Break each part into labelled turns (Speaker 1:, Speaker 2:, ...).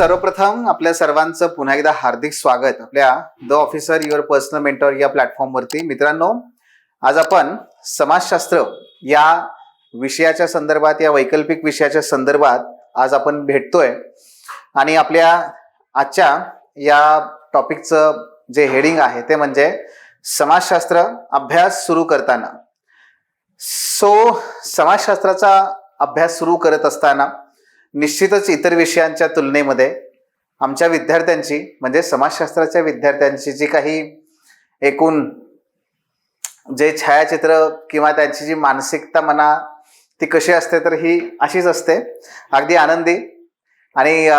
Speaker 1: सर्वप्रथम आपल्या सर्वांचं पुन्हा एकदा हार्दिक स्वागत. आपल्या the officer your personal mentor या प्लॅटफॉर्मवरती मित्रांनो आज आपण समाजशास्त्र या विषयाच्या संदर्भात या वैकल्पिक विषयाच्या संदर्भात आज आपण भेटतोय. आणि आपल्या आजच्या या टॉपिकचं जे हेडिंग आहे ते म्हणजे समाजशास्त्र अभ्यास सुरू करताना. सो समाजशास्त्राचा अभ्यास सुरू करत असताना निश्चितच इतर विषयांच्या तुलनेमध्ये आमच्या विद्यार्थ्यांची म्हणजे समाजशास्त्राच्या विद्यार्थ्यांची जी काही एकूण जे छायाचित्र किंवा त्यांची जी मानसिकता म्हणा ती कशी असते तर ही अशीच असते. अगदी आनंदी. आणि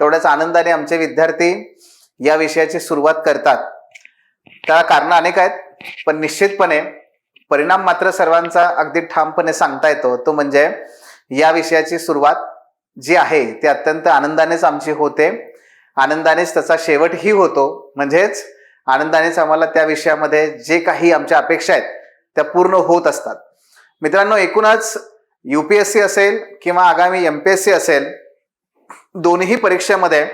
Speaker 1: तेवढ्याच आनंदाने आमचे विद्यार्थी या विषयाची सुरुवात करतात. त्या कारणं अनेक आहेत पण निश्चितपणे परिणाम मात्र सर्वांचा अगदी ठामपणे सांगता येतो. तो म्हणजे या विषयाची सुरुवात जी आहे ती अत्यंत आनंदानेच आमची होते. आनंदानेच त्याचा शेवटही होतो. म्हणजेच आनंदानेच आम्हाला त्या विषयामध्ये जे काही आमच्या अपेक्षा आहेत त्या पूर्ण होत असतात. मित्रांनो एकूणच यू पी एस सी असेल किंवा आगामी एम पी एस सी असेल दोन्ही परीक्षेमध्ये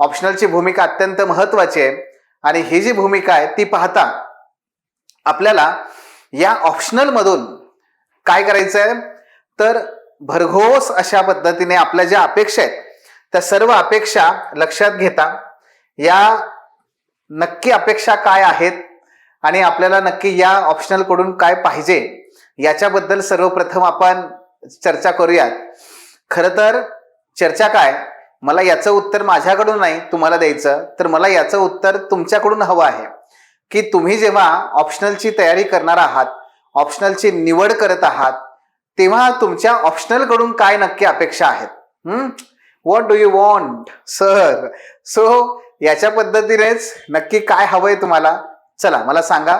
Speaker 1: ऑप्शनलची भूमिका अत्यंत महत्वाची आहे. आणि ही जी भूमिका आहे ती पाहता आपल्याला या ऑप्शनलमधून काय करायचं आहे तर भरघोस अशा पद्धतीने आपल्या ज्या अपेक्षा आहेत त्या सर्व अपेक्षा लक्षात घेता या नक्की अपेक्षा काय आहेत आणि आपल्याला नक्की या ऑप्शनलकडून काय पाहिजे याच्याबद्दल सर्वप्रथम आपण चर्चा करूयात. खरं तर चर्चा काय मला याचं उत्तर माझ्याकडून नाही तुम्हाला द्यायचं तर मला याचं उत्तर तुमच्याकडून हवं आहे. की तुम्ही जेव्हा ऑप्शनलची तयारी करणार आहात ऑप्शनलची निवड करत आहात तेव्हा तुमच्या ऑप्शनलकडून काय नक्की अपेक्षा आहेत? What do you want sir so याच्या पद्धतीनेच नक्की काय हवंय तुम्हाला? चला मला सांगा.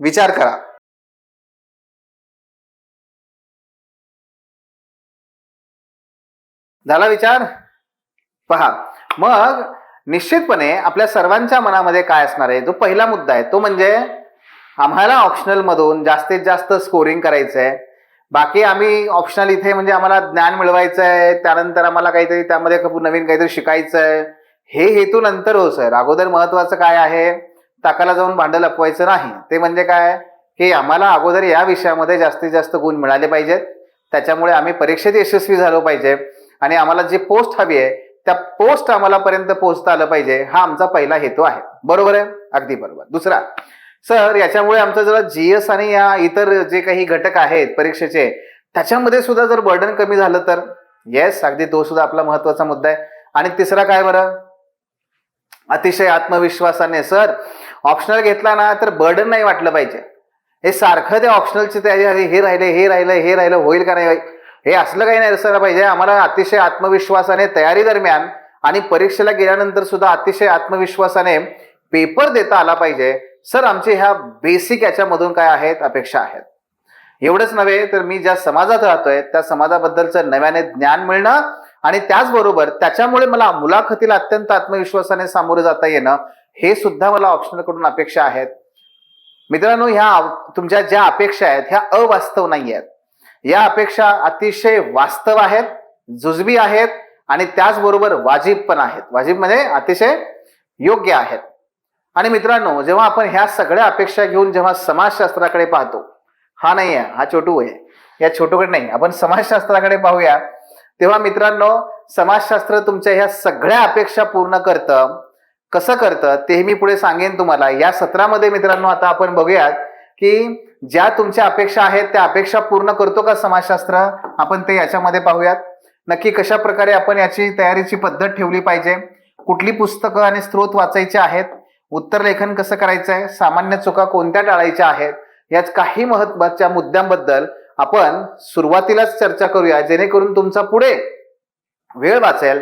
Speaker 1: विचार करा. झाला विचार? पहा. मग निश्चितपणे आपल्या सर्वांच्या मनामध्ये काय असणार आहे? जो पहिला मुद्दा आहे तो म्हणजे आम्हाला ऑप्शनल मधून जास्तीत जास्त स्कोरिंग करायचं आहे बाकी आम्ही ऑप्शनल इथे म्हणजे आम्हाला ज्ञान मिळवायचं आहे त्यानंतर आम्हाला काहीतरी त्यामध्ये खूप नवीन काहीतरी शिकायचं आहे हे हेतू नंतर हो सर अगोदर महत्वाचं काय आहे ताकाला जाऊन भांडं लपवायचं नाही. ते म्हणजे काय? की आम्हाला अगोदर या विषयामध्ये जास्तीत जास्त गुण मिळाले पाहिजेत. त्याच्यामुळे आम्ही परीक्षेत यशस्वी झालो पाहिजे. आणि आम्हाला जी पोस्ट हवी आहे त्या पोस्ट आम्हाला पर्यंत पोहोचता आलं पाहिजे. हा आमचा पहिला हेतू आहे. बरोबर आहे? अगदी बरोबर. दुसरा सर याच्यामुळे आमचं जरा जीएस आणि या इतर जे काही घटक आहेत परीक्षेचे त्याच्यामध्ये सुद्धा जर बर्डन कमी झालं तर? येस अगदी तो सुद्धा आपला महत्त्वाचा मुद्दा आहे. आणि तिसरा काय बरं? अतिशय आत्मविश्वासाने सर ऑप्शनल घेतला ना तर बर्डन नाही वाटलं पाहिजे. हे सारखं त्या ऑप्शनलची तयारी हे राहिले हे राहिलं हे राहिलं होईल का नाही हे असलं काही नाही असायला पाहिजे. आम्हाला अतिशय आत्मविश्वासाने तयारी दरम्यान आणि परीक्षेला गेल्यानंतर सुद्धा अतिशय आत्मविश्वासाने पेपर देता आला पाहिजे. सर आमचे ह्या बेसिक याच्यामधून काय आहेत अपेक्षा आहेत. एवढंच नव्हे तर मी ज्या समाजात राहतोय त्या समाजाबद्दलचं नव्याने ज्ञान मिळणं आणि त्याचबरोबर त्याच्यामुळे मला मुलाखतीला अत्यंत आत्मविश्वासाने सामोरे जाता येणं हे सुद्धा मला ऑप्शनकडून अपेक्षा आहेत. मित्रांनो ह्या तुमच्या ज्या अपेक्षा आहेत ह्या अवास्तव नाही आहेत. या अपेक्षा अतिशय वास्तव आहेत जुजबी आहेत आणि त्याचबरोबर वाजिब पण आहेत. वाजिब म्हणजे अतिशय योग्य आहेत. आणि मित्रांनो जेव्हा आपण ह्या सगळ्या अपेक्षा घेऊन जेव्हा समाजशास्त्राकडे पाहतो हा नाही आहे हा छोटू आहे. या छोटूकडे नाही आपण समाजशास्त्राकडे पाहूया. तेव्हा मित्रांनो समाजशास्त्र तुमच्या ह्या सगळ्या अपेक्षा पूर्ण करतं. कसं करतं ते मी पुढे सांगेन तुम्हाला. या सत्रामध्ये मित्रांनो आता आपण बघूयात की ज्या तुमच्या अपेक्षा आहेत त्या अपेक्षा पूर्ण करतो का समाजशास्त्र? आपण ते याच्यामध्ये पाहूयात. नक्की कशा प्रकारे आपण याची तयारीची पद्धत ठेवली पाहिजे? कुठली पुस्तकं आणि स्रोत वाचायचे आहेत? उत्तर लेखन कसं करायचं आहे सामान्य चुका कोणत्या टाळायच्या आहेत? याच काही महत्त्वाच्या मुद्द्यांबद्दल आपण सुरुवातीलाच चर्चा करूया जेणेकरून तुमचा पुढे वेळ वाचेल.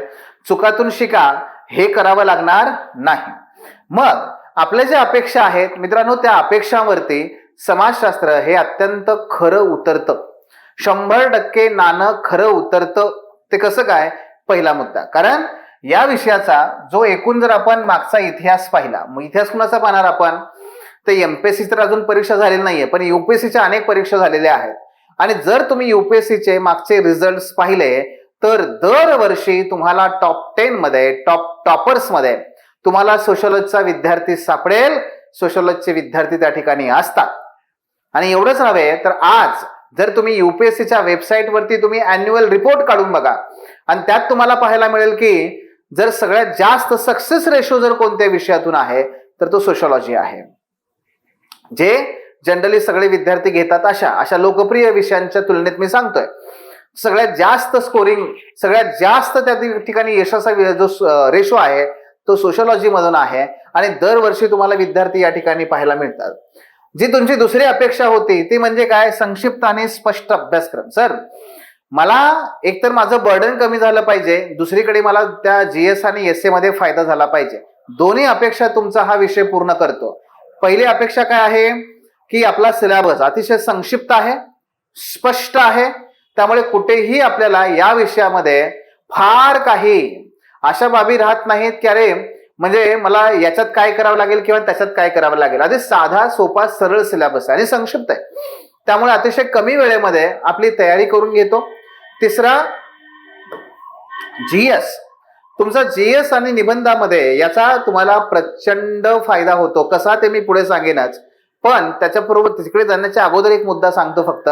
Speaker 1: चुकातून शिका हे करावं लागणार नाही. मग आपल्या ज्या अपेक्षा आहेत मित्रांनो त्या अपेक्षांवरती समाजशास्त्र हे अत्यंत खरं उतरतं. शंभर टक्के नाणं खरं उतरतं. ते कसं काय? पहिला मुद्दा. कारण या विषयाचा जो एकूण जर आपण मागचा इतिहास पाहिला मग इतिहास कुणाचा पाहणार आपण? तर एमपीएससी तर अजून परीक्षा झालेली नाहीये पण युपीएससीच्या अनेक परीक्षा झालेल्या आहेत. आणि जर तुम्ही युपीएससीचे मागचे रिझल्ट पाहिले तर दरवर्षी तुम्हाला टॉप टेन मध्ये टॉप टॉपर्समध्ये तुम्हाला सोशलॉजीचा विद्यार्थी सापडेल. सोशलॉजीचे विद्यार्थी त्या ठिकाणी असतात. आणि एवढंच नव्हे तर आज जर तुम्ही युपीएससीच्या वेबसाईटवरती तुम्ही अॅन्युअल रिपोर्ट काढून बघा आणि त्यात तुम्हाला पाहायला मिळेल की जर सगळ्यात जास्त सक्सेस रेशो जर कोणत्या विषयातून आहे तर तो सोशॉलॉजी आहे. जे जनरली सगळे विद्यार्थी घेतात अशा अशा लोकप्रिय विषयांच्या तुलनेत मी सांगतोय. सगळ्यात जास्त स्कोरिंग सगळ्यात जास्त त्या ठिकाणी यशाचा जो रेशो आहे तो सोशॉलॉजी मधून आहे आणि दरवर्षी तुम्हाला विद्यार्थी या ठिकाणी पाहायला मिळतात. जी तुमची दुसरी अपेक्षा होती ती म्हणजे काय? संक्षिप्त आणि स्पष्ट अभ्यासक्रम. सर मला एकतर माझं बर्डन कमी झालं पाहिजे दुसरीकडे मला त्या जीएस आणि एस ए मध्ये फायदा झाला पाहिजे. दोन्ही अपेक्षा तुमचा हा विषय पूर्ण करतो. पहिली अपेक्षा काय आहे? की आपला सिलेबस अतिशय संक्षिप्त आहे स्पष्ट आहे त्यामुळे कुठेही आपल्याला या विषयामध्ये फार काही अशा बाबी राहत नाहीत की अरे म्हणजे मला याच्यात काय करावं लागेल किंवा त्याच्यात काय करावं लागेल. अगदी साधा सोपा सरळ सिलेबस आहे आणि संक्षिप्त आहे. त्यामुळे अतिशय कमी वेळेमध्ये आपली तयारी करून घेतो. तिसरा जीएस. तुमचा जीएस आणि निबंधामध्ये याचा तुम्हाला प्रचंड फायदा होतो. कसा ते मी पुढे सांगेनच. पण त्याच्याबरोबर तिकडे जाण्याच्या अगोदर एक मुद्दा सांगतो फक्त.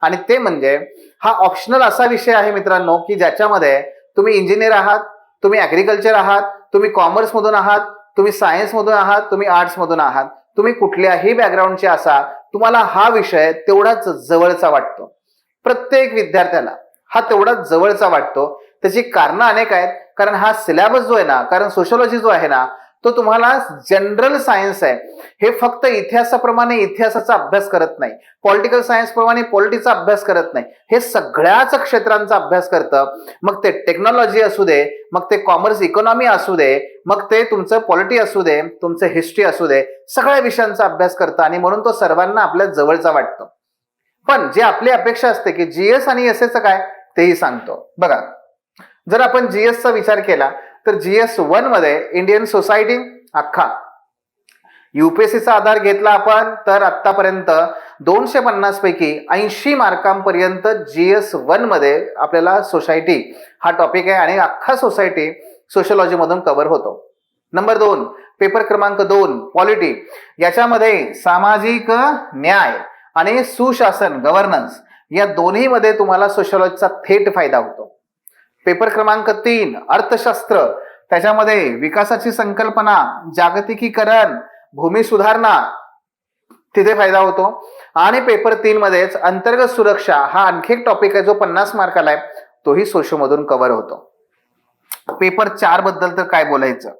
Speaker 1: आणि ते म्हणजे हा ऑप्शनल असा विषय आहे मित्रांनो की ज्याच्यामध्ये तुम्ही इंजिनियर आहात तुम्ही ऍग्रिकल्चर आहात तुम्ही कॉमर्स मधून आहात तुम्ही सायन्स मधून आहात तुम्ही आर्ट्स मधून आहात. तुम्ही कुठल्याही बॅकग्राऊंडचे असा तुम्हाला हा विषय तेवढाच जवळचा वाटतो. प्रत्येक विद्यार्थ्याला. हा तेवढा जवळचा वाटतो. त्याची कारणं अनेक आहेत. कारण हा सिलेबस जो आहे ना कारण सोशोलॉजी जो आहे ना तो तुम्हाला जनरल सायन्स आहे. हे फक्त इतिहासाप्रमाणे इतिहासाचा अभ्यास करत नाही. पॉलिटिकल सायन्स प्रमाणे पॉलिटिक्सचा अभ्यास करत नाही. हे सगळ्याच क्षेत्रांचा अभ्यास करतं. मग ते टेक्नॉलॉजी असू दे मग ते कॉमर्स इकॉनॉमी असू दे मग ते तुमचं पॉलिटी असू दे तुमचं हिस्ट्री असू दे सगळ्या विषयांचा अभ्यास करतं आणि म्हणून तो सर्वांना आपल्या जवळचा वाटतो. पण जे आपली अपेक्षा असते की जीएस आणि एस एचं काय? तेही सांगतो. बघा जर आपण जीएसचा विचार केला तर जीएस वनमध्ये इंडियन सोसायटी अख्खा. युपीएससीचा आधार घेतला आपण तर आतापर्यंत दोनशे पन्नास पैकी ऐंशी मार्कांपर्यंत जीएस वनमध्ये आपल्याला सोसायटी हा टॉपिक आहे आणि अख्खा सोसायटी सोशलॉजी मधून कव्हर होतो. नंबर दोन पेपर क्रमांक दोन पॉलिटी याच्यामध्ये सामाजिक न्याय आणि सुशासन गव्हर्नन्स या दोन्हीमध्ये तुम्हाला सोशलॉजीचा थेट फायदा होतो. पेपर क्रमांक तीन अर्थशास्त्र. त्याच्यामध्ये विकासाची संकल्पना जागतिकीकरण भूमी सुधारणा तिथे फायदा होतो. आणि पेपर तीन मध्येच अंतर्गत सुरक्षा हा आणखी एक टॉपिक आहे जो पन्नास मार्काला आहे तोही सोशोमधून कव्हर होतो. पेपर चारबद्दल तर काय बोलायचं?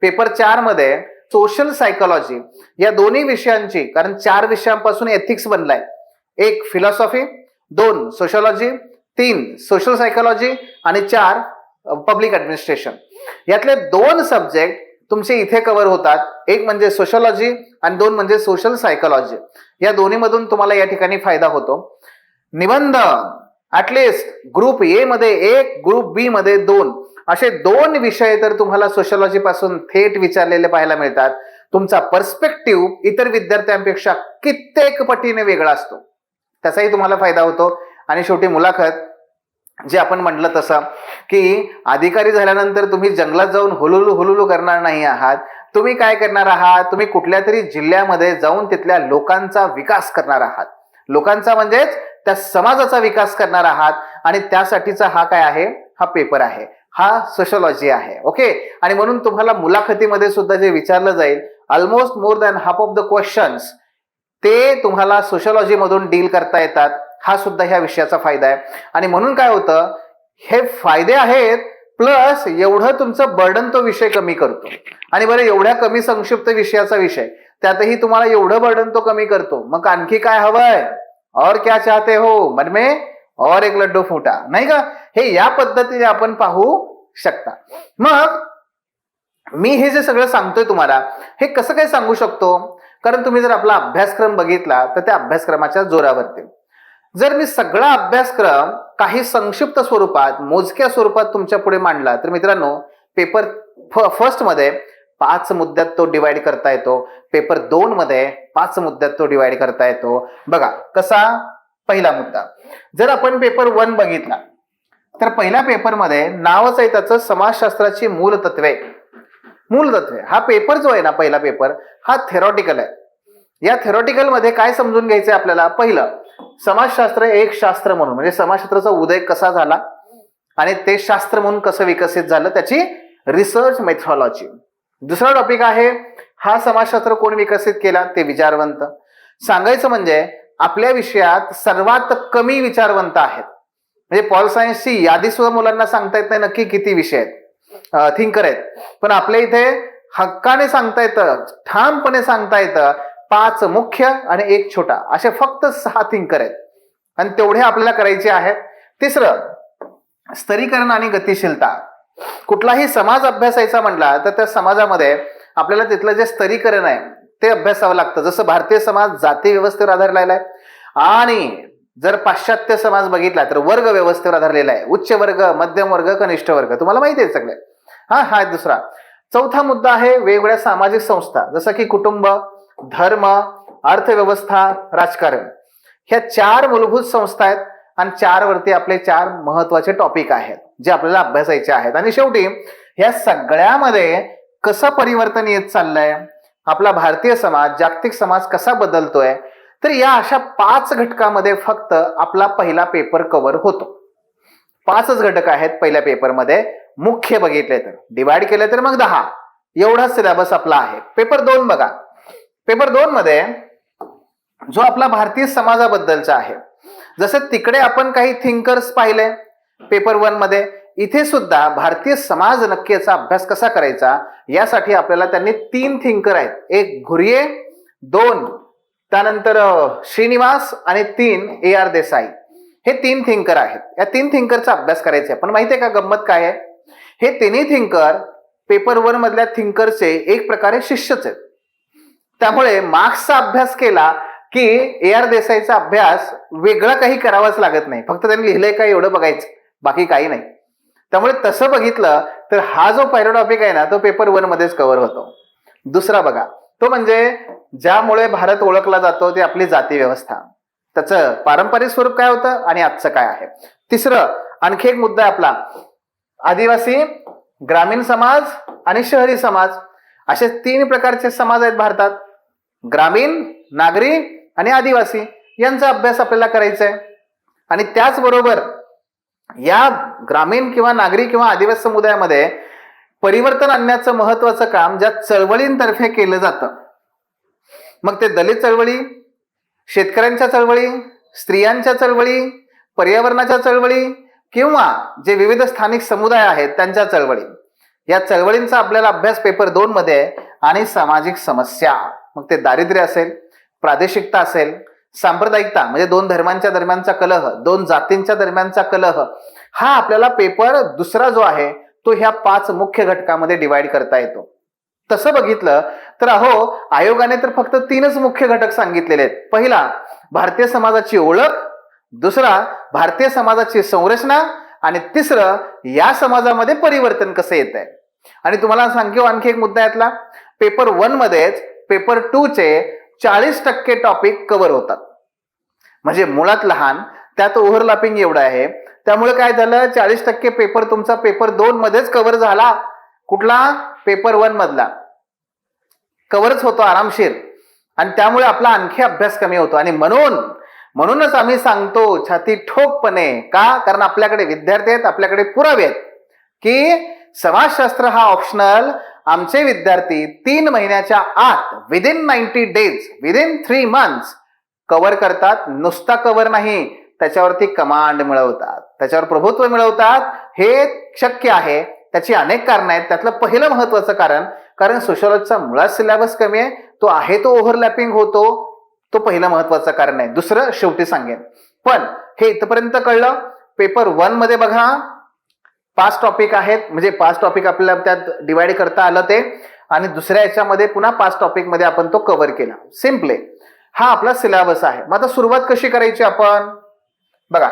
Speaker 1: पेपर चारमध्ये सोशल सायकोलॉजी या दोन्ही विषयांची कारण चार विषयांपासून एथिक्स बनलाय. एक फिलॉसॉफी दोन सोशोलॉजी तीन सोशल सायकोलॉजी आणि चार पब्लिक ॲडमिनिस्ट्रेशन यातले दोन सब्जेक्ट तुमचे इथे कव्हर होतात. एक म्हणजे सोशॉलॉजी आणि दोन म्हणजे सोशल सायकोलॉजी या दोन्हीमधून तुम्हाला या ठिकाणी फायदा होतो. निबंध ॲटलिस्ट ग्रुप ए मध्ये एक ग्रुप बी मध्ये दोन. असे दोन विषय तर तुम्हाला सोशोलॉजी पासून थेट विचारलेले पाहायला मिळतात. तुमचा पर्स्पेक्टिव्ह इतर विद्यार्थ्यांपेक्षा कित्येक पटीने वेगळा असतो. त्याचाही तुम्हाला फायदा होतो. आणि शेवटी मुलाखत जे आपण म्हटलं तसं की अधिकारी झाल्यानंतर तुम्ही जंगलात जाऊन हुलुलू हुलुलू करणार नाही आहात. तुम्ही काय करणार आहात? तुम्ही कुठल्या तरी जिल्ह्यामध्ये जाऊन तिथल्या लोकांचा विकास करणार आहात. लोकांचा म्हणजेच त्या समाजाचा विकास करणार आहात. आणि त्यासाठीचा हा काय आहे? हा पेपर आहे. हा सोशोलॉजी आहे. ओके आणि म्हणून तुम्हाला मुलाखतीमध्ये सुद्धा जे विचारलं जाईल almost more than half of the questions ते तुम्हाला सोशोलॉजी मधून डील करता येतात. हा सुद्धा ह्या विषयाचा फायदा आहे. आणि म्हणून काय होतं हे फायदे आहेत प्लस एवढं तुमचं बर्डन तो विषय कमी करतो. आणि बरं एवढ्या कमी संक्षिप्त विषयाचा विषय त्यातही तुम्हाला एवढं बर्डन तो कमी करतो. मग आणखी काय हवंय? और क्या चाहते हो? मनमे और एक लड्डू फुटा. नाही का? हे या पद्धतीने आपण पाहू शकता. मग मी हे जे सगळं सांगतोय तुम्हाला हे कसं काय सांगू शकतो? कारण तुम्ही जर आपला अभ्यासक्रम बघितला तर त्या अभ्यासक्रमाच्या जोरावरती जर मी सगळा अभ्यासक्रम काही संक्षिप्त स्वरूपात मोजक्या स्वरूपात तुमच्यापुढे मांडला तर मित्रांनो पेपर फर्स्टमध्ये पाच मुद्द्यात तो डिवाइड करता येतो. पेपर दोन मध्ये पाच मुद्द्यात तो डिवाइड करता येतो. बघा कसा पहिला मुद्दा. जर आपण पेपर वन बघितला तर पहिल्या पेपरमध्ये नावच आहे त्याचं समाजशास्त्राची मूल तत्वे हा पेपर जो आहे ना पहिला पेपर हा थेरॉटिकल आहे. या थेरॉटिकलमध्ये काय समजून घ्यायचं आहे आपल्याला? पहिलं समाजशास्त्र एक शास्त्र म्हणून म्हणजे समाजशास्त्राचा उदय कसा झाला आणि ते शास्त्र म्हणून कसं विकसित झालं त्याची रिसर्च मेथॉलॉजी दुसरा टॉपिक आहे हा समाजशास्त्र कोण विकसित केला? ते विचारवंत. सांगायचं म्हणजे आपल्या विषयात सर्वात कमी विचारवंत आहेत. म्हणजे पॉल सायन्सची यादी सुद्धा मुलांना सांगता येत नाही नक्की किती विषय आहेत. थिंकर आहेत. पण आपल्या इथे हक्काने सांगता येतं ठामपणे सांगता येतं पाच मुख्य आणि एक छोटा. असे फक्त सहा थिंकर आहेत. आणि तेवढे आपल्याला करायचे आहेत. तिसरं स्तरीकरण आणि गतिशीलता. कुठलाही समाज अभ्यासायचा म्हटला तर त्या समाजामध्ये आपल्याला तिथलं जे स्तरीकरण आहे ते अभ्यासावं लागतं. जसं भारतीय समाज जाती व्यवस्थेवर आधारलेला आहे. आणि जर पाश्चात्य समाज बघितला तर वर्ग व्यवस्थेवर आधारलेला आहे. उच्च वर्ग मध्यम वर्ग कनिष्ठ वर्ग. तुम्हाला माहिती आहे सगळे. हा हा दुसरा. चौथा मुद्दा आहे वेगवेगळ्या सामाजिक संस्था जसं की कुटुंब धर्म अर्थव्यवस्था राजकारण. ह्या चार मूलभूत संस्था आहेत आणि चार वरती आपले चार महत्त्वाचे टॉपिक आहेत जे आपल्याला अभ्यासायचे आहेत. आणि शेवटी ह्या सगळ्यामध्ये कसं परिवर्तन येत चाललंय आपला भारतीय समाज जागतिक समाज कसा बदलतोय तर या अशा पाच घटकामध्ये फक्त आपला पहिला पेपर कव्हर होतो. पाचच घटक आहेत पहिल्या पेपरमध्ये मुख्य बघितले तर. डिवाइड केले तर मग दहा. एवढा सिलेबस आपला आहे. पेपर दोन बघा. पेपर दोन मध्ये जो आपला भारतीय समाजाबद्दलचा आहे. जसं तिकडे आपण काही थिंकर्स पाहिले पेपर वनमध्ये इथे सुद्धा भारतीय समाज नक्कीचा अभ्यास कसा करायचा यासाठी आपल्याला त्यांनी तीन थिंकर आहेत. एक घुरिये दोन त्यानंतर श्रीनिवास आणि तीन ए आर देसाई. हे तीन थिंकर आहेत. या तीन थिंकरचा अभ्यास करायचा आहे. पण आहे का गंमत काय आहे? हे तिन्ही थिंकर पेपर वन मधल्या थिंकरचे एक प्रकारे शिष्यच आहेत. त्यामुळे मार्क्सचा अभ्यास केला की ए आर देसाईचा अभ्यास वेगळा काही करावाच लागत नाही. फक्त त्यांनी लिहिलंय का एवढं बघायचं. बाकी काही नाही. त्यामुळे तसं बघितलं तर हा जो पहिला टॉपिक आहे ना तो पेपर वन मध्येच कव्हर होतो. दुसरा बघा. तो म्हणजे ज्यामुळे भारत ओळखला जातो ते आपली जाती व्यवस्था. त्याचं पारंपरिक स्वरूप काय होतं आणि आजचं काय आहे? तिसरं आणखी एक मुद्दा आहे आपला. आदिवासी ग्रामीण समाज आणि शहरी समाज असे तीन प्रकारचे समाज आहेत भारतात. ग्रामीण नागरी आणि आदिवासी यांचा अभ्यास आपल्याला करायचा आहे. आणि त्याचबरोबर या ग्रामीण किंवा नागरी किंवा आदिवासी समुदायामध्ये परिवर्तन आणण्याचं महत्वाचं काम ज्या चळवळींतर्फे केलं जातं. मग ते दलित चळवळी शेतकऱ्यांच्या चळवळी स्त्रियांच्या चळवळी पर्यावरणाच्या चळवळी किंवा जे विविध स्थानिक समुदाय आहेत त्यांच्या चळवळी. या चळवळींचा आपल्याला अभ्यास पेपर दोन मध्ये आहे आणि सामाजिक समस्या. मग ते दारिद्र्य असेल प्रादेशिकता असेल सांप्रदायिकता म्हणजे दोन धर्मांच्या दरम्यानचा कलह दोन जातींच्या दरम्यानचा कलह हा आपल्याला पेपर दुसरा जो आहे तो ह्या पाच मुख्य घटकामध्ये डिवाइड करता येतो. तसं बघितलं तर अहो आयोगाने तर फक्त तीनच मुख्य घटक सांगितलेले आहेत. पहिला भारतीय समाजाची ओळख दुसरा भारतीय समाजाची संरचना आणि तिसरं या समाजामध्ये परिवर्तन कसं येत आहे आणि तुम्हाला सांगू आणखी एक मुद्दा यातला. पेपर वन मध्येच पेपर टू चे चाळीस टक्के टॉपिक कव्हर होतात. म्हणजे मुळात लहान त्यात ओव्हरलॅपिंग एवढं आहे. त्यामुळे काय झालं? चाळीस टक्के पेपर तुमचा पेपर दोन मध्येच कव्हर झाला. कुठला? पेपर वन मधला. कव्हरच होतो आरामशीर. आणि त्यामुळे आपला आणखी अभ्यास कमी होतो. आणि म्हणून म्हणूनच आम्ही सांगतो छाती ठोकपणे का? कारण आपल्याकडे विद्यार्थी आहेत आपल्याकडे पुरावे आहेत. की समाजशास्त्र हा ऑप्शनल आमचे विद्यार्थी तीन महिन्याच्या आत within ninety days within three months cover करतात. नुसता कव्हर नाही. त्याच्यावरती कमांड मिळवतात. त्याच्यावर प्रभुत्व मिळवतात. हे शक्य आहे. त्याची अनेक कारणं आहेत. त्यातलं पहिलं महत्वाचं कारण कारण सोशलॉजीचा मुळात सिलेबस कमी आहे. तो आहे तो ओव्हरलॅपिंग होतो. तो पहिला महत्वाचं कारण आहे. दुसरं शेवटी सांगेन. पण हे इथपर्यंत कळलं? पेपर वनमध्ये बघा. पाच टॉपिक आहेत. म्हणजे पाच टॉपिक आपल्याला त्यात डिवाइड करता आलं ते. आणि दुसऱ्या याच्यामध्ये पुन्हा पाच टॉपिकमध्ये आपण तो कव्हर केला. सिम्पले हा आपला सिलेबस आहे. मग आता सुरुवात कशी करायची आपण? बघा.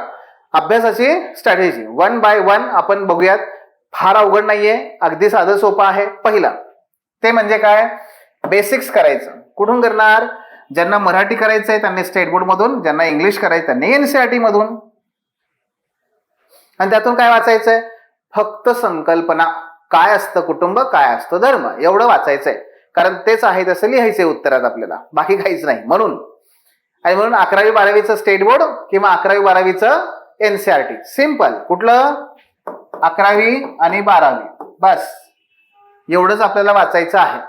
Speaker 1: अभ्यासाची स्ट्रॅटेजी वन बाय वन आपण बघूयात. फार अवघड नाहीये. अगदी साधं सोपं आहे. पहिला. ते म्हणजे काय? बेसिक्स करायचं. कुठून करणार? ज्यांना मराठी करायचं आहे त्यांनी स्टेट बोर्ड मधून ज्यांना इंग्लिश करायचं त्यांनी एनसीआरटी मधून. आणि त्यातून काय वाचायचंय? फक्त संकल्पना. काय असतं कुटुंब काय असतं धर्म? एवढं वाचायचंय. कारण तेच आहे तसं लिहायचंय उत्तरात आपल्याला. बाकी काहीच नाही. म्हणून. आणि म्हणून अकरावी बारावीचं स्टेट बोर्ड किंवा अकरावी बारावीचं एनसीआरटी सिंपल कुठलं? अकरावी आणि बारावी. बस. एवढंच आपल्याला वाचायचं आहे.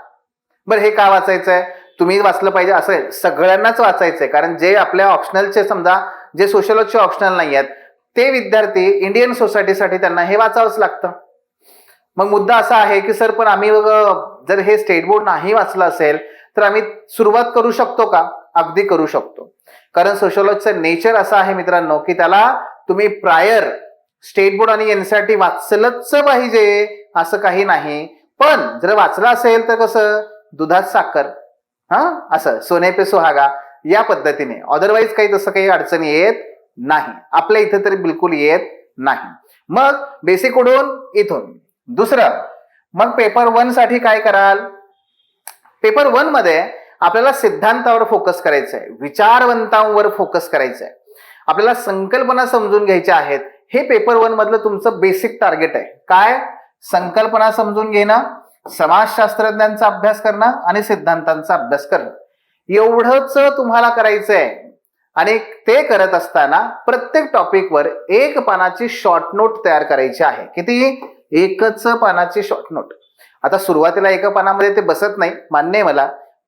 Speaker 1: बरं हे का वाचायचंय? तुम्ही वाचलं पाहिजे असं आहे. सगळ्यांनाच वाचायचंय. कारण जे आपल्या ऑप्शनलचे समजा जे सोशलॉजीचे ऑप्शनल नाही आहेत ते विद्यार्थी इंडियन सोसायटीसाठी त्यांना हे वाचावंच लागतं. मग मुद्दा असा आहे की सर पण आम्ही जर हे स्टेट बोर्ड नाही वाचलं असेल तर आम्ही सुरुवात करू शकतो का? अगदी करू शकतो. कारण सोशलॉजीचं नेचर असं आहे मित्रांनो की त्याला तुम्ही प्रायर स्टेट बोर्ड आणि एनसीआरटी वाचलंच पाहिजे असं काही नाही. पण जर वाचलं असेल तर कसं? दुधात साखर. हा? असं. सोने पे सुहागा. या पद्धतीने. अदरवाईज काही तसं काही अडचणी येत नाही. आपल्या इथं तरी बिलकुल येत नाही. मग बेसिक उडून इथून. दुसरं. मग पेपर वनसाठी काय कराल? पेपर वनमध्ये आपल्याला सिद्धांतावर फोकस करायचं आहे विचारवंतांवर फोकस करायचं आहे आपल्याला संकल्पना समजून घ्यायच्या आहेत. हे पेपर वन मधलं तुमचं बेसिक टार्गेट आहे. काय? संकल्पना समजून घेणं. समाजशास्त्रज्ञांचा अभ्यास करणं आणि सिद्धांतांचा अभ्यास करणं. एवढंच तुम्हाला करायचं आहे आणि ते करत असताना प्रत्येक टॉपिकवर एक पानाची शॉर्ट नोट तयार करायची आहे. किती? एकच पानाची शॉर्ट नोट आता सुरुवातीला एका पानामध्ये ते बसत नाही मान्य आहे मला.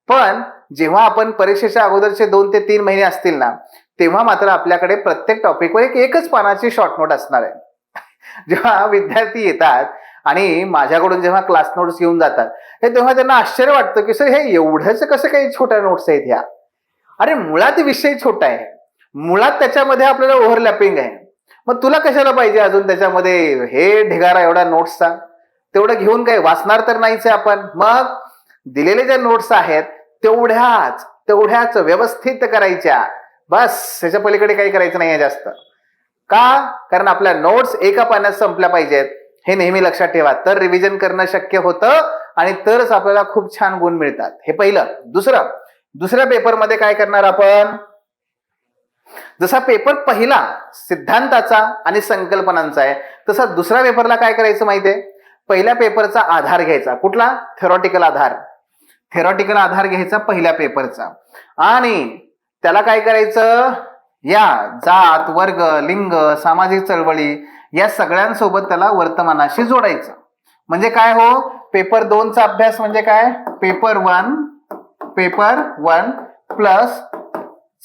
Speaker 1: पण जेव्हा आपण परीक्षेच्या अगोदरचे दोन ते तीन महिने असतील ना तेव्हा मात्र आपल्याकडे प्रत्येक टॉपिकवर एक एकच पानाची शॉर्ट नोट असणार आहे. जेव्हा विद्यार्थी येतात आणि माझ्याकडून जेव्हा क्लास नोट्स घेऊन जातात हे तेव्हा त्यांना आश्चर्य वाटतं की सर हे एवढंच कसं काही छोट्या नोट्स आहेत ह्या? अरे मुळात विषय छोटा आहे. मुळात त्याच्यामध्ये आपल्याला ओव्हरलॅपिंग आहे. मग तुला कशाला पाहिजे अजून त्याच्यामध्ये? हे ढिगारा एवढा नोट्सचा तेवढं घेऊन काय वाचणार तर नाहीच आहे आपण. मग दिलेले ज्या नोट्स आहेत तेवढ्याच तेवढ्याच व्यवस्थित करायच्या. बस त्याच्या पलीकडे काही करायचं नाही आहे जास्त. का? कारण आपल्या नोट्स एका पाण्यात संपल्या पाहिजेत. हे नेहमी लक्षात ठेवा. तर रिव्हिजन करणं शक्य होतं आणि तरच आपल्याला खूप छान गुण मिळतात. हे पहिलं. दुसरं. दुसऱ्या पेपरमध्ये काय करणार आपण? जसा पेपर पहिला सिद्धांताचा आणि संकल्पनांचा आहे तसा दुसऱ्या पेपरला काय करायचं माहितीये? पहिल्या पेपरचा आधार घ्यायचा. कुठला? थेरॉटिकल आधार. थेरॉटिकल आधार घ्यायचा पहिल्या पेपरचा आणि त्याला काय करायचं? या जात वर्ग लिंग सामाजिक चळवळी या सगळ्यांसोबत त्याला वर्तमानाशी जोडायचं. म्हणजे काय हो? पेपर दोनचा अभ्यास म्हणजे काय? Paper one paper one plus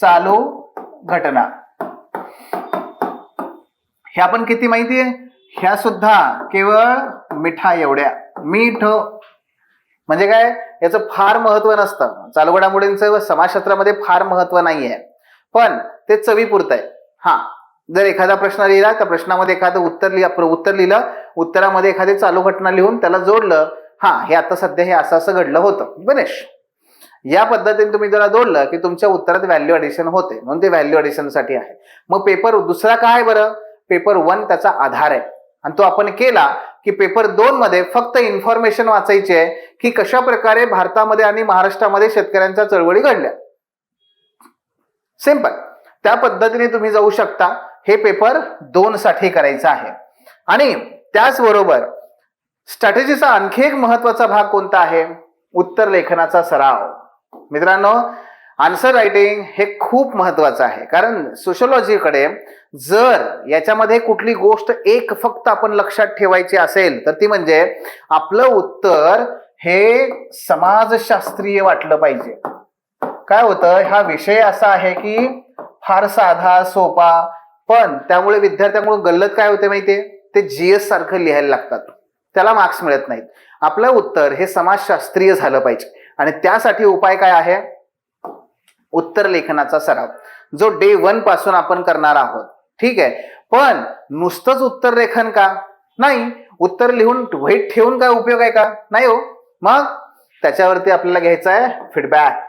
Speaker 1: चालू घटना. ह्या पण किती माहिती आहे ह्या सुद्धा केवळ मिठा एवढ्या. मीठ. म्हणजे काय? याचं फार महत्त्व नसतं. चालू घडामोडींचं समाजशास्त्रामध्ये फार महत्त्व नाही आहे पण ते चवीपुरत आहे. हा. जर एखादा प्रश्न लिहिला त्या प्रश्नामध्ये एखादं उत्तर लिहा उत्तर लिहिलं उत्तरामध्ये एखादी चालू घटना लिहून त्याला जोडलं हा हे आता सध्या हे असं असं घडलं होतं. गणेश या पद्धतीने तुम्ही जरा जोडलं की तुमच्या उत्तरात व्हॅल्यू ॲडिशन होते. म्हणून ते व्हॅल्यू ॲडिशनसाठी आहे. मग पेपर दुसरा काय बरं? पेपर वन त्याचा आधार आहे. आणि तो आपण केला की पेपर दोन मध्ये फक्त इन्फॉर्मेशन वाचायची आहे की कशा प्रकारे भारतामध्ये आणि महाराष्ट्रामध्ये शेतकऱ्यांच्या चळवळी घडल्या. सिंपल त्या पद्धतीने तुम्ही जाऊ शकता. हे पेपर दोन साठी करायचं आहे. आणि त्याचबरोबर स्ट्रॅटेजीचा आणखी एक महत्त्वाचा भाग कोणता आहे? उत्तर लेखनाचा सराव. मित्रांनो आन्सर रायटिंग हे खूप महत्वाचं आहे. कारण सोशोलॉजीकडे जर याच्यामध्ये कुठली गोष्ट एक फक्त आपण लक्षात ठेवायची असेल तर ती म्हणजे आपलं उत्तर हे समाजशास्त्रीय वाटलं पाहिजे. काय होतं? हा विषय असा आहे की फार साधा सोपा पण त्यामुळे विद्यार्थ्यांमुळे गल्लत काय होते माहितीये? ते जीएस सारखं लिहायला लागतात. त्याला मार्क्स मिळत नाहीत. आपलं उत्तर हे समाजशास्त्रीय झालं पाहिजे. आणि त्यासाठी उपाय काय आहे? उत्तर लेखनाचा सराव. जो डे वनपासून आपण करणार आहोत. ठीक आहे? पण नुसतंच उत्तर लेखन का? नाही. उत्तर लिहून वहीत ठेवून काय उपयोग आहे का? नाही हो. मग त्याच्यावरती आपल्याला घ्यायचा आहे फीडबॅक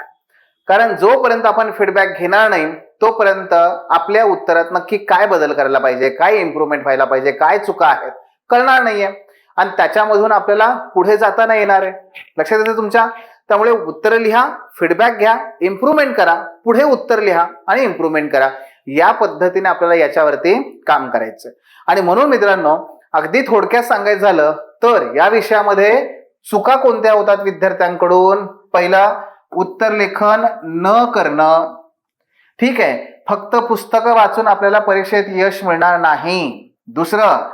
Speaker 1: कारण जोपर्यंत आपण फीडबॅक घेणार नाही तोपर्यंत आपल्या उत्तरात नक्की काय बदल करायला पाहिजे काय इम्प्रुव्हमेंट व्हायला पाहिजे काय चुका आहेत कळणार नाहीये. आणि त्याच्यामधून आपल्याला पुढे जाताना येणार आहे. लक्षात येते तुमच्या? त्यामुळे उत्तर लिहा फीडबॅक घ्या इम्प्रुव्हमेंट करा पुढे उत्तर लिहा आणि इम्प्रुव्हमेंट करा. या पद्धतीने आपल्याला याच्यावरती काम करायचं आणि म्हणून मित्रांनो अगदी थोडक्यात सांगायचं झालं तर या विषयामध्ये चुका कोणत्या होतात विद्यार्थ्यांकडून? पहिला उत्तर लेखन न करणं. ठीक आहे. फक्त पुस्तकं वाचून आपल्याला परीक्षेत यश मिळणार नाही. दुसरं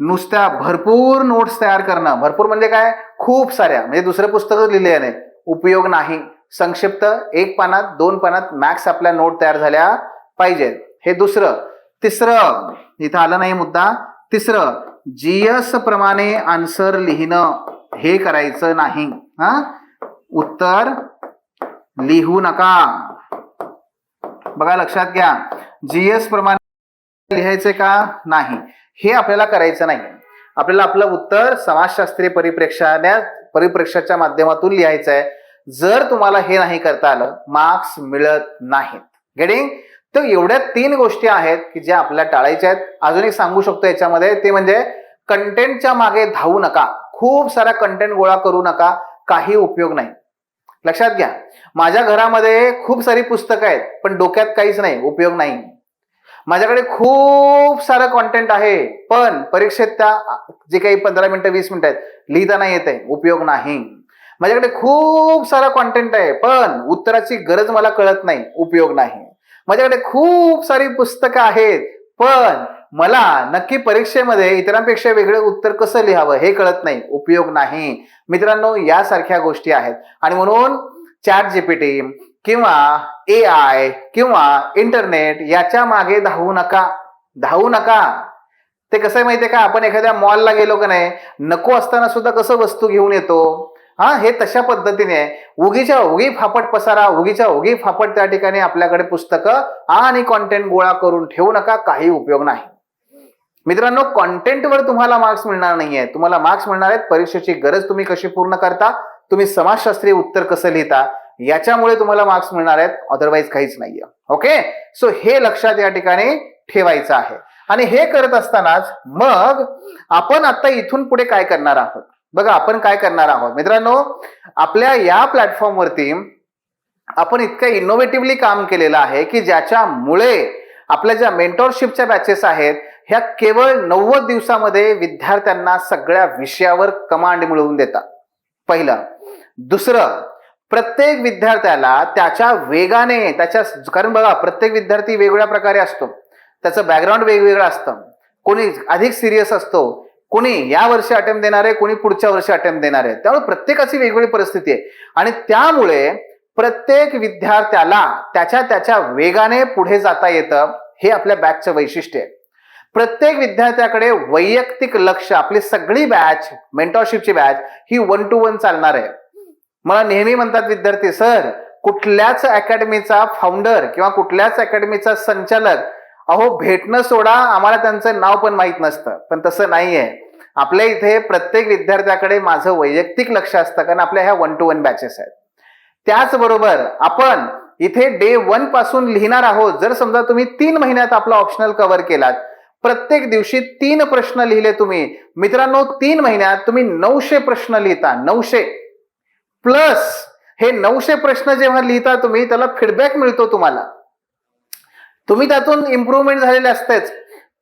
Speaker 1: नुसत्या भरपूर नोट्स तयार करणं. भरपूर म्हणजे काय? खूप साऱ्या. म्हणजे दुसरं पुस्तकं लिहिले नाही उपयोग नाही. संक्षिप्त एक पानात दोन पानात मॅक्स आपल्या नोट तयार झाल्या पाहिजेत. हे दुसरं. तिसरं इथं आलं नाही मुद्दा. तिसरं जीएस प्रमाणे आन्सर लिहिणं. हे करायचं नाही. हा? उत्तर लिहू नका. बघा लक्षात घ्या. जीएस प्रमाणे लिहायचे का? नाही. हे आपल्याला करायचं नाही. आपल्याला आपलं उत्तर समाजशास्त्रीय परिप्रेक्षाने परिप्रेक्षाच्या माध्यमातून लिहायचं आहे. जर तुम्हाला हे नाही करता आलं मार्क्स मिळत नाहीत. गेटिंग तर एवढ्या तीन गोष्टी आहेत की ज्या आपल्याला टाळायच्या आहेत. अजून एक सांगू शकतो याच्यामध्ये ते म्हणजे कंटेंटच्या मागे धावू नका. खूप सारा कंटेंट गोळा करू नका. काही उपयोग नाही. लक्षात घ्या. माझ्या घरामध्ये खूप सारी पुस्तकं आहेत पण डोक्यात काहीच नाही उपयोग नाही. माझ्याकडे खूप सारं कॉन्टेंट आहे पण परीक्षेत त्या जे काही पंधरा मिनिटं वीस मिनिटं आहेत लिहिता नाही आहे उपयोग नाही. माझ्याकडे खूप सारं कॉन्टेंट आहे पण उत्तराची गरज मला कळत नाही उपयोग नाही. माझ्याकडे खूप सारी पुस्तकं आहेत पण मला नक्की परीक्षेमध्ये इतरांपेक्षा वेगळं उत्तर कसं लिहावं हे कळत नाही उपयोग नाही. मित्रांनो यासारख्या गोष्टी आहेत. आणि म्हणून चॅट जीपीटी किंवा ए आय किंवा इंटरनेट याच्या मागे धावू नका. धावू नका. ते कसं आहे माहितीये का? आपण एखाद्या मॉलला गेलो का नाही नको असताना सुद्धा कसं वस्तू घेऊन येतो? हा हे तशा पद्धतीने उगीच्या उगी फापट पसारा उगीच्या उगी फापट त्या ठिकाणी आपल्याकडे पुस्तकं आणि कॉन्टेंट गोळा करून ठेवू नका. काही उपयोग नाही. मित्रांनो कॉन्टेंटवर तुम्हाला मार्क्स मिळणार नाहीये. तुम्हाला मार्क्स मिळणार आहेत. परीक्षेची गरज तुम्ही कशी पूर्ण करता तुम्ही समाजशास्त्रीय उत्तर कसं लिहिता याच्यामुळे तुम्हाला मार्क्स मिळणार आहेत. अदरवाईज काहीच नाहीये. ओके सो हे लक्षात या ठिकाणी ठेवायचं आहे. आणि हे करत असतानाच मग आपण आता इथून पुढे काय करणार आहोत? बघा आपण काय करणार आहोत? मित्रांनो आपल्या या प्लॅटफॉर्मवरती आपण इतकं इनोव्हेटिव्हली काम केलेलं आहे की ज्याच्यामुळे आपल्या ज्या मेंटॉरशिपच्या बॅचेस आहेत ह्या केवळ नव्वद दिवसामध्ये विद्यार्थ्यांना सगळ्या विषयावर कमांड मिळवून देतात. पहिलं. दुसरं प्रत्येक विद्यार्थ्याला त्याच्या वेगाने त्याच्या कारण बघा प्रत्येक विद्यार्थी वेगवेगळ्या प्रकारे असतो. त्याचं बॅकग्राऊंड वेगवेगळं असतं. कोणी अधिक सिरियस असतो कोणी या वर्षी अटेम्प्ट देणार आहे कोणी पुढच्या वर्षी अटेम्प्ट देणार आहे. त्यामुळे प्रत्येकाची वेगवेगळी परिस्थिती आहे. आणि त्यामुळे प्रत्येक विद्यार्थ्याला त्याच्या त्याच्या वेगाने पुढे जाता येतं हे आपल्या बॅगचं वैशिष्ट्य आहे. प्रत्येक विद्यार्थ्याकडे वैयक्तिक लक्ष आपली सगळी बॅच मेंटॉरशिपची बॅच ही वन टू वन चालणार आहे. मला नेहमी म्हणतात विद्यार्थी सर कुठल्याच अकॅडमीचा फाउंडर किंवा कुठल्याच अकॅडमीचा संचालक अहो भेटणं सोडा आम्हाला त्यांचं नाव पण माहीत नसतं. पण तसं नाहीये. आपल्या इथे प्रत्येक विद्यार्थ्याकडे माझं वैयक्तिक लक्ष असतं कारण आपल्या ह्या वन टू वन बॅचेस आहेत. त्याचबरोबर आपण इथे डे वनपासून लिहिणार आहोत. जर समजा तुम्ही तीन महिन्यात आपला ऑप्शनल कव्हर केलात प्रत्येक दिवशी तीन प्रश्न लिहिले तुम्ही. मित्रांनो तीन महिन्यात तुम्ही नऊशे प्रश्न लिहिता. नऊशे. प्लस हे नऊशे प्रश्न जेव्हा लिहिता तुम्ही त्याला फीडबॅक मिळतो तुम्हाला. तुम्ही त्यातून इम्प्रुव्हमेंट झालेले असतेच.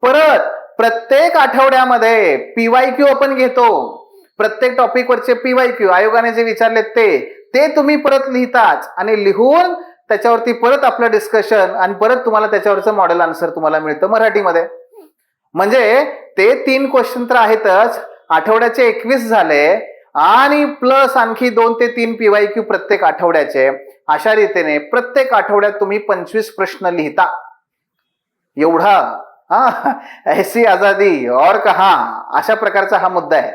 Speaker 1: परत प्रत्येक आठवड्यामध्ये पीवाय क्यू आपण घेतो. प्रत्येक टॉपिकवरचे पीवाय क्यू आयोगाने जे विचारले ते ते तुम्ही परत लिहिताच आणि लिहून त्याच्यावरती परत आपलं डिस्कशन आणि परत तुम्हाला त्याच्यावरचं मॉडेल आन्सर तुम्हाला मिळतं मराठीमध्ये. म्हणजे ते तीन क्वेश्चन तर आहेतच. आठवड्याचे एकवीस झाले आणि प्लस आणखी दोन ते तीन पीवाय क्यू प्रत्येक आठवड्याचे. अशा रीतीने प्रत्येक आठवड्यात तुम्ही पंचवीस प्रश्न लिहिता. एवढा हा? ऐसी आझादी और कहा? अशा प्रकारचा हा मुद्दा आहे.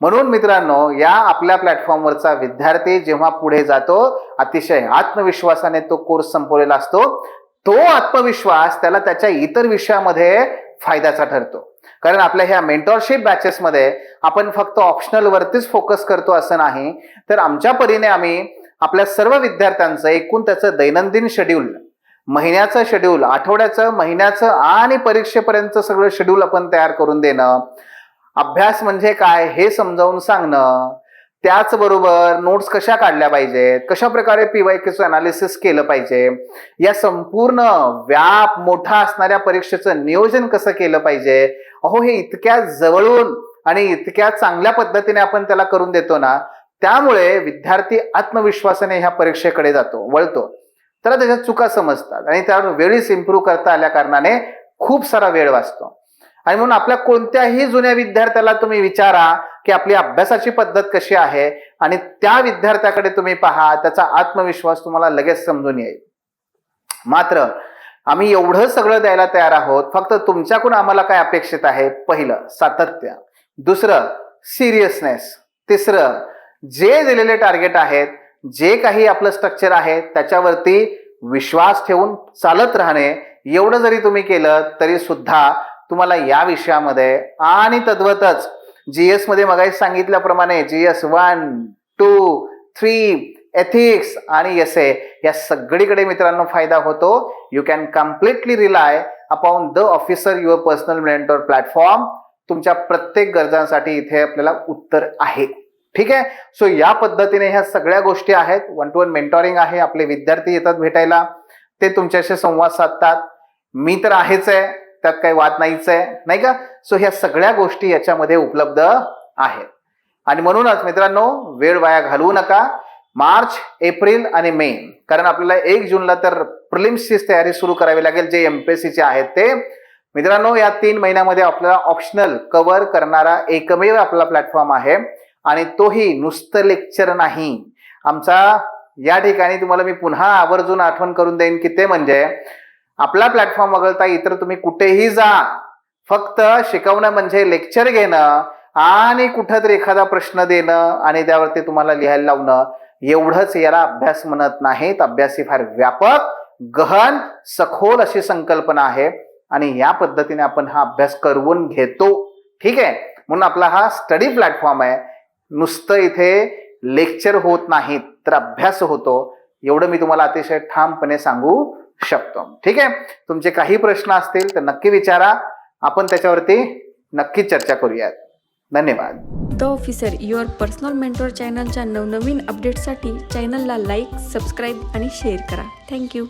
Speaker 1: म्हणून मित्रांनो या आपल्या प्लॅटफॉर्मवरचा विद्यार्थी जेव्हा पुढे जातो अतिशय आत्मविश्वासाने तो कोर्स संपवलेला असतो. तो आत्मविश्वास त्याला त्याच्या इतर विषयामध्ये फायद्याचा ठरतो. कारण आपल्या ह्या मेंटॉरशिप बॅचेसमध्ये आपण फक्त ऑप्शनल वरतीच फोकस करतो असं नाही. तर आमच्या परीने आम्ही आपल्या सर्व विद्यार्थ्यांचं एकूण त्याचं दैनंदिन शेड्यूल महिन्याचं शेड्यूल आठवड्याचं महिन्याचं आणि परीक्षेपर्यंत सगळं शेड्यूल आपण तयार करून देणं अभ्यास म्हणजे काय हे समजावून सांगणं त्याचबरोबर नोट्स कशा काढल्या पाहिजेत? कशा प्रकारे पीवायकेचं अनालिसिस केलं पाहिजे? या संपूर्ण व्याप मोठा असणाऱ्या परीक्षेचं नियोजन कसं केलं पाहिजे? अहो हे इतक्या जवळून आणि इतक्या चांगल्या पद्धतीने आपण त्याला करून देतो ना त्यामुळे विद्यार्थी आत्मविश्वासाने ह्या परीक्षेकडे जातो वळतो. त्याला त्याच्यात चुका समजतात आणि त्यावर वेळीच इम्प्रूव्ह करता आल्या कारणाने खूप सारा वेळ वाचतो. आणि म्हणून आपल्या कोणत्याही जुन्या विद्यार्थ्याला तुम्ही विचारा की आपली अभ्यासाची पद्धत कशी आहे आणि त्या विद्यार्थ्याकडे तुम्ही पहा त्याचा आत्मविश्वास तुम्हाला लगेच समजून येईल. मात्र आम्ही एवढं सगळं द्यायला तयार आहोत फक्त तुमच्याकडून आम्हाला काय अपेक्षित आहे? पहिलं सातत्य. दुसरं सिरियसनेस तिसरं जे दिलेले टार्गेट आहेत जे काही आपलं स्ट्रक्चर आहे त्याच्यावरती विश्वास ठेवून चालत राहणे. एवढं जरी तुम्ही केलं तरी सुद्धा तुम्हाला या विषयामध्ये आणि तद्वतच जी मध्ये मगाशी सांगितल्याप्रमाणे G S one two three ethics आणि एस ए या सगळीकडे मित्रांनो फायदा होतो. You can completely rely upon the officer your personal mentor platform तुमच्या प्रत्येक गरजांसाठी इथे आपल्याला उत्तर आहे. ठीक आहे? सो या पद्धतीने ह्या सगळ्या गोष्टी आहेत. वन टू वन मेंटॉरिंग आहे. आपले विद्यार्थी येतात भेटायला. ते तुमच्याशी संवाद साधतात. मी तर आहेच आहे. त्यात काही वाद नाहीच आहे नाही का? सो ह्या सगळ्या गोष्टी याच्यामध्ये उपलब्ध आहेत. आणि म्हणूनच मित्रांनो वेळ वाया घालवू नका. मार्च एप्रिल आणि मे कारण आपल्याला एक जूनला तर प्रिलिम्सची तयारी सुरू करावी लागेल जे एमपीएससीचे आहेत ते. मित्रांनो या तीन महिन्यामध्ये आपल्याला ऑप्शनल कव्हर करणारा एकमेव आपला प्लॅटफॉर्म आहे. आणि तोही नुसतं लेक्चर नाही. आमचा या ठिकाणी तुम्हाला मी पुन्हा आवर्जून आठवण करून देईन की ते म्हणजे आपला प्लॅटफॉर्म वगळता इतर तुम्ही कुठेही जा. फक्त शिकवणं म्हणजे लेक्चर घेणं आणि कुठंतरी एखादा प्रश्न देणं आणि त्यावरती तुम्हाला लिहायला लावणं. एवढंच याला अभ्यास म्हणत नाहीत. अभ्यास ही फार व्यापक गहन सखोल अशी संकल्पना आहे. आणि या पद्धतीने आपण हा अभ्यास करवून घेतो. ठीक आहे? म्हणून आपला हा स्टडी प्लॅटफॉर्म आहे. नुसतं इथे लेक्चर होत नाहीत तर अभ्यास होतो. एवढं मी तुम्हाला अतिशय ठामपणे सांगू शकतो. ठीक आहे? तुमचे काही प्रश्न असतील तर नक्की विचारा. आपण त्याच्यावरती नक्कीच चर्चा करूयात. धन्यवाद.
Speaker 2: The officer your personal mentor चॅनलच्या नवनवीन अपडेटसाठी चॅनलला लाईक सबस्क्राईब आणि शेअर करा. Thank you